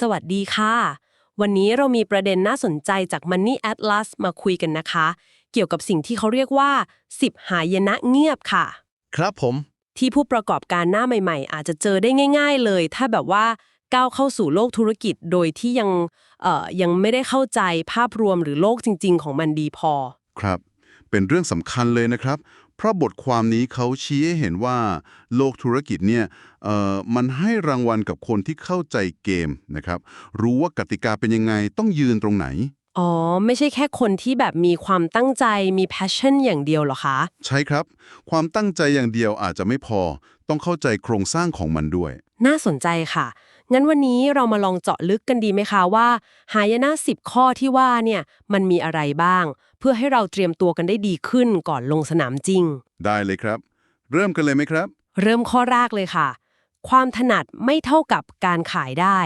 สวัสดีค่ะ วันนี้เรามีประเด็นน่าสนใจจาก Money Atlas มาคุยกันนะคะ เกี่ยวกับสิ่งที่เขาเรียกว่า 10 หายนะเงียบค่ะ ครับผม ที่ผู้ประกอบการหน้าใหม่ ๆ อาจจะเจอได้ง่าย ๆ เลย ถ้าแบบว่าก้าวเข้าสู่โลกธุรกิจโดยที่ยังเอ่อยังไม่ได้เข้าใจภาพรวมหรือโลกจริง ๆ ของมันดีพอ ครับ เป็นเรื่องสำคัญเลยนะครับ เพราะบทความนี้เขาชี้ให้เห็นว่าโลกธุรกิจเนี่ยเอ่อมันให้รางวัลกับคนที่เข้าใจเกมนะครับ รู้ว่ากติกาเป็นยังไงต้องยืนตรงไหน อ๋อ ไม่ใช่แค่คนที่แบบมีความตั้งใจมี passion อย่างเดียวเหรอคะ ใช่ครับ ความตั้งใจอย่างเดียวอาจจะไม่พอ ต้องเข้าใจโครงสร้างของมันด้วย น่าสนใจค่ะ งั้นวันนี้เรามาลองเจาะลึกกันดีไหมคะว่า หายนะ10ข้อที่ว่าเนี่ยมันมีอะไรบ้าง เพื่อให้เราเตรียมตัวกันได้ดีขึ้นก่อนลงสนามจริง ได้เลยครับ เริ่มกันเลยไหมครับ เริ่มข้อแรกเลยค่ะ ความถนัดไม่เท่ากับการขายได้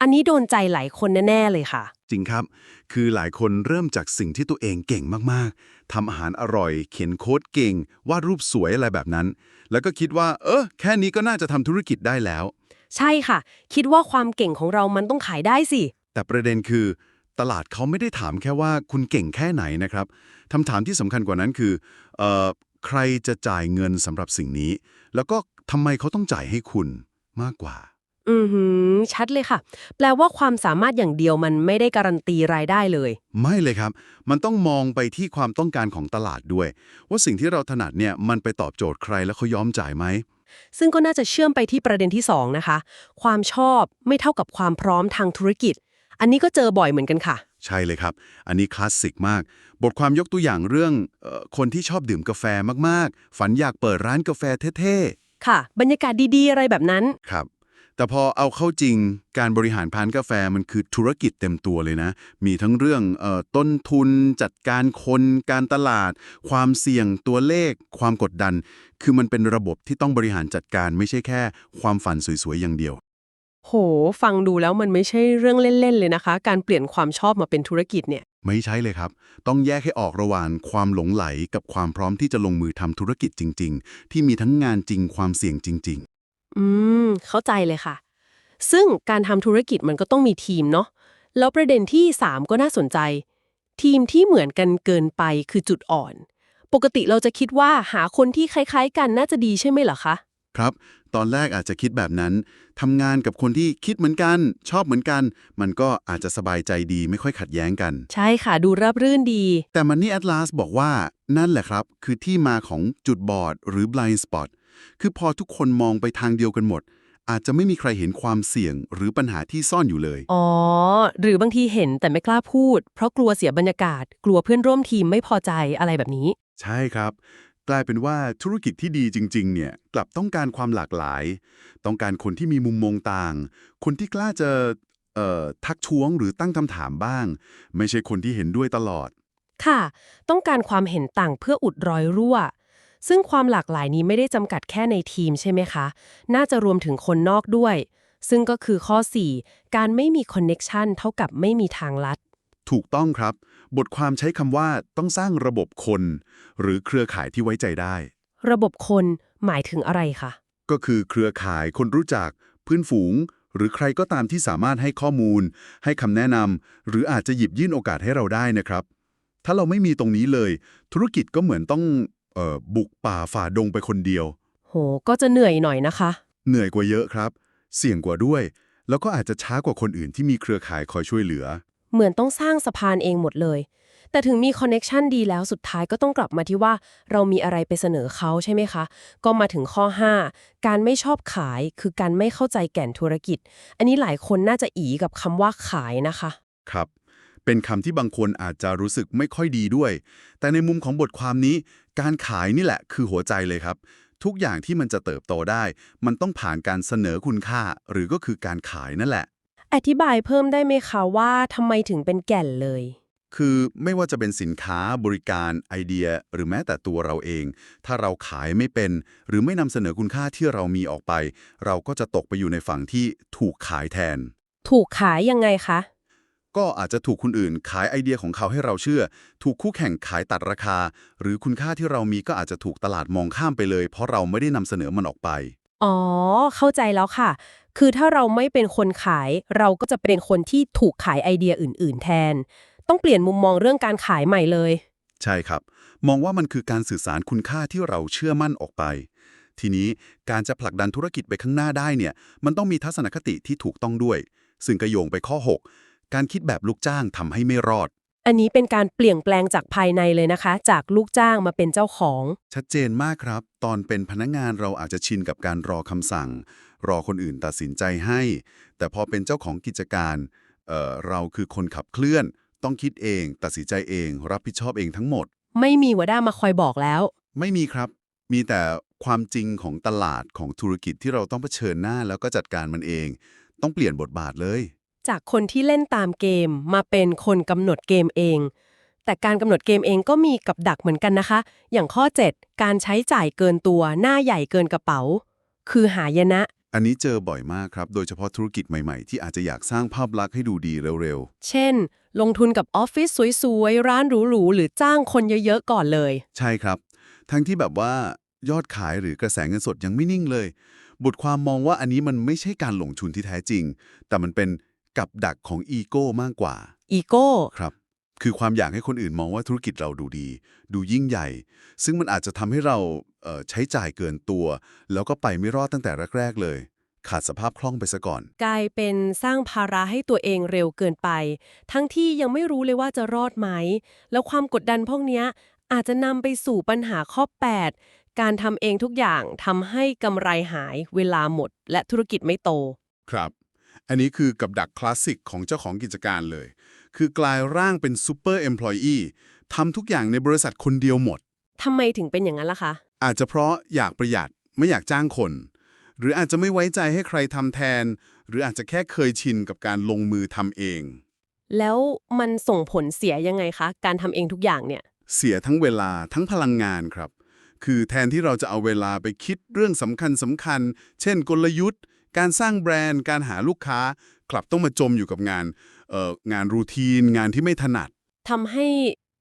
อันนี้โดนใจหลายคนแน่ๆเลยค่ะ จริงครับ คือหลายคนเริ่มจากสิ่งที่ตัวเองเก่งมากๆทำอาหารอร่อย เขียนโค้ดเก่งวาดรูปสวยอะไรแบบนั้น แล้วก็คิดว่า เออแค่นี้ก็น่าจะทำธุรกิจได้แล้ว ใช่ค่ะ คิดว่าความเก่งของเรามันต้องขายได้สิ แต่ประเด็นคือ ตลาดเขาไม่ได้ถามแค่ว่าคุณเก่งแค่ไหนนะครับคำถามที่สำคัญกว่านั้นคือเอ่อใครจะจ่ายเงินสำหรับสิ่งนี้ แล้วก็ทำไมเขาต้องจ่ายให้คุณมากกว่า อือหือ ชัดเลยค่ะ แปลว่าความสามารถอย่างเดียวมันไม่ได้การันตีรายได้เลย ไม่เลยครับ มันต้องมองไปที่ความต้องการของตลาดด้วย ว่าสิ่งที่เราถนัดเนี่ยมันไปตอบโจทย์ใครแล้วเขายอมจ่ายไหม ซึ่งก็น่าจะเชื่อมไปที่ประเด็นที่ 2 นะคะ ความชอบไม่เท่ากับความพร้อมทางธุรกิจ อันนี้ก็เจอบ่อยเหมือนกันค่ะ ใช่เลยครับ อันนี้คลาสสิกมาก บทความยกตัวอย่างเรื่องเออคนที่ชอบดื่มกาแฟมากๆ ฝันอยากเปิดร้านกาแฟเท่ค่ะ บรรยากาศดีๆ อะไรแบบนั้นๆครับ แต่พอเอาเข้าจริงการบริหารพานกาแฟมันคือธุรกิจเต็มตัวเลยนะ มีทั้งเรื่องเออต้นทุน จัดการคนการตลาด ความเสี่ยงตัวเลข ความกดดัน คือมันเป็นระบบที่ต้องบริหารจัดการไม่ใช่แค่ ความฝันสวยๆอย่างเดียว โห ฟังดูแล้วมันไม่ใช่เรื่องเล่นๆเลยนะคะ การเปลี่ยนความชอบมาเป็นธุรกิจเนี่ย ไม่ใช่เลยครับ ต้องแยกให้ออกระหว่างความหลงไหลกับความพร้อมที่จะลงมือทำธุรกิจจริง ๆ ที่มีทั้งงานจริงความเสี่ยงจริง อืม เข้าใจเลยค่ะ ซึ่งการทำธุรกิจมันก็ต้องมีทีมเนาะ แล้วประเด็นที่ 3 ก็น่าสนใจ ทีมที่เหมือนกันเกินไปคือจุดอ่อน ปกติเราจะคิดว่าหาคนที่คล้ายๆ กันน่าจะดีใช่ไหมเหรอคะๆครับ ตอนแรกอาจจะคิดแบบนั้นทำงานกับคนที่คิดเหมือนกัน ชอบเหมือนกัน มันก็อาจจะสบายใจดีไม่ค่อยขัดแย้งกัน ใช่ค่ะ ดูราบรื่นดี แต่มันนี่ Atlas บอกว่านั่นแหละครับ คือที่มาของจุดบอดหรือ blind spot คือพอทุกคนมองไปทางเดียวกันหมด อาจจะไม่มีใครเห็นความเสี่ยงหรือปัญหาที่ซ่อนอยู่เลย อ๋อ หรือบางทีเห็นแต่ไม่กล้าพูด เพราะกลัวเสียบรรยากาศ กลัวเพื่อนร่วมทีมไม่พอใจอะไรแบบนี้ ใช่ครับ กลายเป็นว่าธุรกิจที่ดีจริง ๆ เนี่ยกลับต้องการความหลากหลาย ต้องการคนที่มีมุมมองต่าง คนที่กล้าจะเอ่อทักท้วงหรือตั้งคำถามบ้าง ไม่ใช่คนที่เห็นด้วยตลอด ค่ะ ต้องการความเห็นต่างเพื่ออุดรอยรั่ว ซึ่งความหลากหลายนี้ไม่ได้จำกัดแค่ในทีมใช่ไหมคะ น่าจะรวมถึงคนนอกด้วย ซึ่งก็คือข้อ 4 การไม่มีคอนเน็กชันเท่ากับไม่มีทางลัด ถูกต้องครับ บทความใช้คำว่าต้องสร้างระบบคน หรือเครือข่ายที่ไว้ใจได้ ระบบคนหมายถึงอะไรคะ ก็คือเครือข่ายคนรู้จักเพื่อนฝูง หรือใครก็ตามที่สามารถให้ข้อมูล ให้คำแนะนำหรืออาจจะหยิบยื่นโอกาสให้เราได้นะครับ ถ้าเราไม่มีตรงนี้เลย ธุรกิจก็เหมือนต้องเออบุกป่าฝ่าดงไปคนเดียว โห ก็จะเหนื่อยหน่อยนะคะ เหนื่อยกว่าเยอะครับ เสี่ยงกว่าด้วย แล้วก็อาจจะช้ากว่าคนอื่นที่มีเครือข่ายคอยช่วยเหลือ เหมือนต้องสร้างสะพานเองหมดเลย แต่ถึงมีคอนเน็กชันดีแล้วสุดท้ายก็ต้องกลับมาที่ว่า เรามีอะไรไปเสนอเขาใช่ไหมคะ ก็มาถึงข้อ 5 การไม่ชอบขายคือการไม่เข้าใจแก่นธุรกิจ อันนี้หลายคนน่าจะอีกับคำว่าขายนะคะ ครับ เป็นคำที่บางคนอาจจะรู้สึกไม่ค่อยดีด้วย แต่ในมุมของบทความนี้ การขายนี่แหละคือหัวใจเลยครับ ทุกอย่างที่มันจะเติบโตได้ มันต้องผ่านการเสนอคุณค่า หรือก็คือการขายนั่นแหละ อธิบายเพิ่มได้ไหมคะว่าทำไมถึงเป็นแก่นเลย คือไม่ว่าจะเป็นสินค้าบริการไอเดีย หรือแม้แต่ตัวเราเอง ถ้าเราขายไม่เป็น หรือไม่นำเสนอคุณค่าที่เรามีออกไป เราก็จะตกไปอยู่ในฝั่งที่ถูกขายแทน ถูกขายยังไงคะ ก็อาจจะถูกคนอื่นขายไอเดียของเขาให้เราเชื่อ ถูกคู่แข่งขายตัดราคา หรือคุณค่าที่เรามีก็อาจจะถูกตลาดมองข้ามไปเลย เพราะเราไม่ได้นำเสนอมันออกไป อ๋อ เข้าใจแล้วค่ะ คือถ้าเราไม่เป็นคนขาย เราก็จะเป็นคนที่ถูกขายไอเดียอื่น ๆ แทน ต้องเปลี่ยนมุมมองเรื่องการขายใหม่เลย ใช่ครับ มองว่ามันคือการสื่อสารคุณค่าที่เราเชื่อมั่นออกไป ทีนี้การจะผลักดันธุรกิจไปข้างหน้าได้เนี่ย มันต้องมีทัศนคติที่ถูกต้องด้วย ซึ่งก็โยงไปข้อ 6 การคิดแบบลูกจ้างทำให้ไม่รอด อันนี้เป็นการเปลี่ยนแปลงจากภายในเลยนะคะ จากลูกจ้างมาเป็นเจ้าของ ชัดเจนมากครับ ตอนเป็นพนักงานเราอาจจะชินกับการรอคำสั่ง รอคนอื่นตัดสินใจให้ แต่พอเป็นเจ้าของกิจการเอ่อเราคือคนขับเคลื่อน ต้องคิดเอง ตัดสินใจเอง รับผิดชอบเองทั้งหมด ไม่มีหัวด้ามาคอยบอกแล้ว ไม่มีครับ มีแต่ความจริงของตลาดของธุรกิจที่เราต้องเผชิญหน้าแล้วก็จัดการมันเอง ต้องเปลี่ยนบทบาทเลย จากคนที่เล่นตามเกมมาเป็นคนกำหนดเกมเอง แต่การกำหนดเกมเองก็มีกับดักเหมือนกันนะคะ อย่างข้อ 7 การใช้จ่ายเกินตัว หน้าใหญ่เกินกระเป๋า คือหายนะ อันนี้เจอบ่อยมากครับ โดยเฉพาะธุรกิจใหม่ๆ ที่อาจจะอยากสร้างภาพลักษณ์ให้ดูดีเร็วเช่น ลงทุนกับออฟฟิศสวยๆ ร้านหรูๆ หรือจ้างคนเยอะๆ ก่อนเลยๆใช่ครับ ทั้งที่แบบว่ายอดขายหรือกระแสเงินสดยังไม่นิ่งเลย บทความมองว่าอันนี้มันไม่ใช่การลงทุนที่แท้จริง แต่มันเป็น กับดักของอีโก้มากกว่า อีโก้ ครับ คือความอยากให้คนอื่นมองว่าธุรกิจเราดูดี ดูยิ่งใหญ่ ซึ่งมันอาจจะทำให้เราเอ่อใช้จ่ายเกินตัว แล้วก็ไปไม่รอดตั้งแต่แรก ๆ เลย ขาดสภาพคล่องไปซะก่อน กลายเป็นสร้างภาระให้ตัวเองเร็วเกินไป ทั้งที่ยังไม่รู้เลยว่าจะรอดไหม แล้วความกดดันพวกเนี้ยอาจจะนำไปสู่ปัญหาข้อ 8 การทำเองทุกอย่างทำให้กำไรหายเวลาหมด และธุรกิจไม่โต ครับ อันนี้คือกับดักคลาสสิกของเจ้าของกิจการเลย คือกลายร่างเป็นซูเปอร์เอมพลอยีทำทุกอย่างในบริษัทคนเดียวหมด ทำไมถึงเป็นอย่างนั้นล่ะคะ อาจจะเพราะอยากประหยัดไม่อยากจ้างคน หรืออาจจะไม่ไว้ใจให้ใครทำแทน หรืออาจจะแค่เคยชินกับการลงมือทำเอง แล้วมันส่งผลเสียยังไงคะ การทำเองทุกอย่างเนี่ย เสียทั้งเวลาทั้งพลังงานครับ คือแทนที่เราจะเอาเวลาไปคิดเรื่องสำคัญสำคัญ เช่น กลยุทธ์ การสร้างแบรนด์ การหาลูกค้า กลับต้องมาจมอยู่กับงานเอ่องานรูทีน งานที่ไม่ถนัดทำให้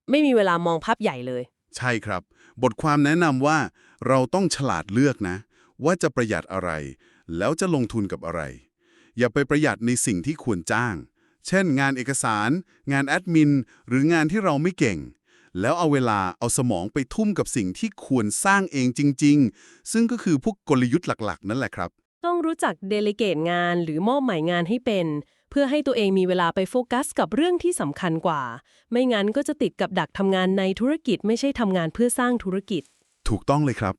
ไม่มีเวลามองภาพใหญ่เลย ใช่ครับ บทความแนะนำว่าเราต้องฉลาดเลือกนะ ว่าจะประหยัดอะไร แล้วจะลงทุนกับอะไร อย่าไปประหยัดในสิ่งที่ควรจ้าง เช่น งานเอกสาร งานแอดมิน หรืองานที่เราไม่เก่ง แล้วเอาเวลาเอาสมองไปทุ่มกับสิ่งที่ควรสร้างเองจริง ๆ ซึ่งก็คือพวกกลยุทธ์หลัก ๆ นั่นแหละครับ ต้องรู้จักเดลิเกตงานหรือมอบหมายงานให้เป็น เพื่อให้ตัวเองมีเวลาไปโฟกัสกับเรื่องที่สำคัญกว่า ไม่งั้นก็จะติดกับดักทำงานในธุรกิจไม่ใช่ทำงานเพื่อสร้างธุรกิจ ถูกต้องเลยครับ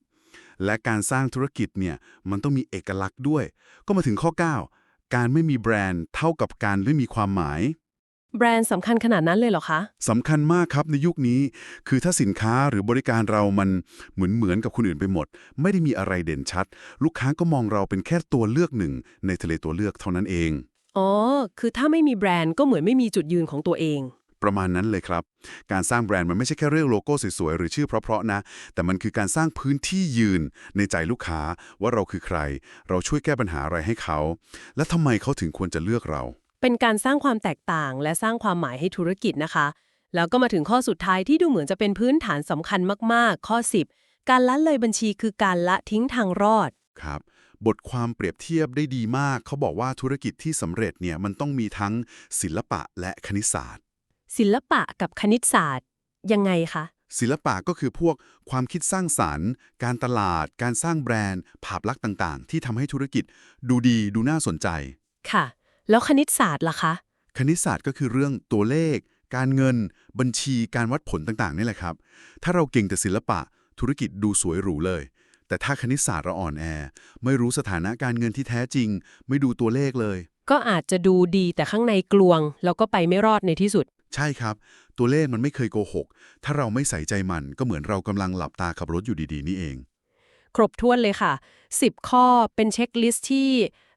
และการสร้างธุรกิจเนี่ยมันต้องมีเอกลักษณ์ด้วย ก็มาถึงข้อ 9 การไม่มีแบรนด์เท่ากับการไม่มีความหมาย แบรนด์สำคัญขนาดนั้นเลยเหรอคะ สำคัญมากครับในยุคนี้ คือถ้าสินค้าหรือบริการเรามันเหมือนเหมือนกับคนอื่นไปหมด ไม่ได้มีอะไรเด่นชัด ลูกค้าก็มองเราเป็นแค่ตัวเลือกหนึ่ง ในทะเลตัวเลือกเท่านั้นเอง อ๋อ คือถ้าไม่มีแบรนด์ก็เหมือนไม่มีจุดยืนของตัวเอง ประมาณนั้นเลยครับ การสร้างแบรนด์มันไม่ใช่แค่เรื่องโลโก้สวยๆหรือชื่อเพราะๆนะ แต่มันคือการสร้างพื้นที่ยืนในใจลูกค้าว่าเราคือใคร เราช่วยแก้ปัญหาอะไรให้เขา และทำไมเขาถึงควรจะเลือกเรา เป็นการสร้างความแตกต่าง และสร้างความหมายให้ธุรกิจนะคะ แล้วก็มาถึงข้อสุดท้ายที่ดูเหมือนจะเป็นพื้นฐานสำคัญมากๆ ข้อ 10 การละเลยบัญชีคือการละทิ้งทางรอดครับบทความเปรียบเทียบได้ดีมาก เขาบอกว่าธุรกิจที่สำเร็จเนี่ยมันต้องมีทั้งศิลปะและคณิตศาสตร์ ศิลปะกับคณิตศาสตร์ ยังไงคะ ศิลปะก็คือพวกความคิดสร้างสารรค์ การตลาด การสร้างแบรนด์ ภาพลักษณ์ต่างๆ ที่ทำให้ธุรกิจดูดีดูน่าสนใจ ค่ะ แล้วคณิตศาสตร์ล่ะคะ คณิตศาสตร์ก็คือเรื่องตัวเลข การเงิน บัญชีการวัดผลต่างๆนี่แหละครับ ถ้าเราเก่งแต่ศิลปะ ธุรกิจดูสวยหรูเลย แต่ถ้าคณิตศาสตร์เราอ่อนแอ ไม่รู้สถานะการเงินที่แท้จริง ไม่ดูตัวเลขเลย ก็อาจจะดูดีแต่ข้างในกลวง แล้วก็ไปไม่รอดในที่สุด ใช่ครับ ตัวเลขมันไม่เคยโกหก ถ้าเราไม่ใส่ใจมันก็เหมือนเรากำลังหลับตาขับรถอยู่ดีๆนี่เอง ครบถ้วนเลยค่ะ 10 ข้อเป็นเช็คลิสต์ที่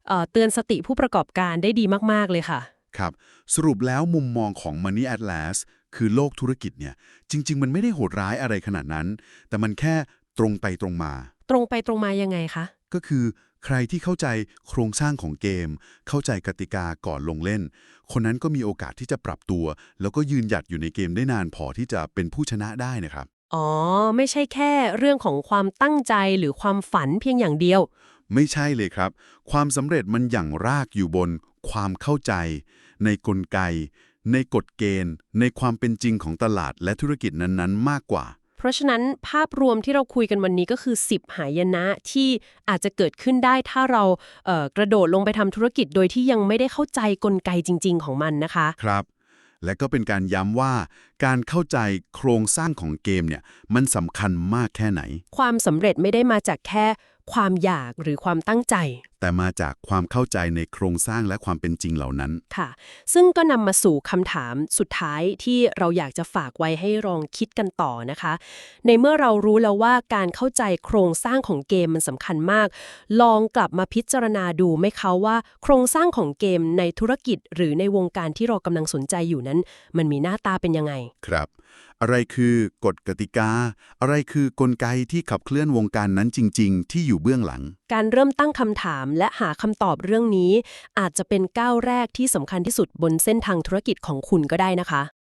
เอ่อเตือนสติผู้ประกอบการได้ดีมาก ๆ เลยค่ะ ครับ สรุปแล้วมุมมองของ Money Atlas คือโลกธุรกิจเนี่ย จริง ๆ มันไม่ได้โหดร้ายอะไรขนาดนั้น แต่มันแค่ตรงไปตรงมา ตรงไปตรงมายังไงคะ ก็คือใครที่เข้าใจโครงสร้างของเกม เข้าใจกติกาก่อนลงเล่น คนนั้นก็มีโอกาสที่จะปรับตัว แล้วก็ยืนหยัดอยู่ในเกมได้นานพอที่จะเป็นผู้ชนะได้นะครับ อ๋อ ไม่ใช่แค่เรื่องของความตั้งใจหรือความฝันเพียงอย่างเดียว ไม่ใช่เลยครับ ความสำเร็จมันอย่างรากอยู่บนความเข้าใจ ในกลไก ในกฎเกณฑ์ ในความเป็นจริงของตลาดและธุรกิจนั้นๆ มากกว่า เพราะฉะนั้นภาพรวมที่เราคุยกันวันนี้ก็คือ 10 หายนะที่อาจจะเกิดขึ้นได้ถ้าเราเอ่อกระโดดลงไปทำธุรกิจโดยที่ยังไม่ได้เข้าใจกลไกจริง ๆ ของมันนะคะ ครับและก็เป็นการย้ำว่าการเข้าใจโครงสร้างของเกมเนี่ยมันสำคัญมากแค่ไหน ความสำเร็จไม่ได้มาจากแค่ ความอยากหรือความตั้งใจ แต่มาจากความเข้าใจในโครงสร้างและความเป็นจริงเหล่านั้นค่ะ ซึ่งก็นำมาสู่คำถามสุดท้ายที่เราอยากจะฝากไว้ให้ลองคิดกันต่อนะคะ ในเมื่อเรารู้แล้วว่าการเข้าใจโครงสร้างของเกมมันสำคัญมาก ลองกลับมาพิจารณาดูไหมคะว่า โครงสร้างของเกมในธุรกิจ หรือในวงการที่เรากำลังสนใจอยู่นั้น มันมีหน้าตาเป็นยังไง ครับ อะไรคือกฎกติกา อะไรคือกลไกที่ขับเคลื่อนวงการนั้นจริง ๆ ที่อยู่เบื้องหลัง การเริ่มตั้งคำถามและหาคำตอบเรื่องนี้ อาจจะเป็นก้าวแรกที่สำคัญที่สุดบนเส้นทางธุรกิจของคุณก็ได้นะคะ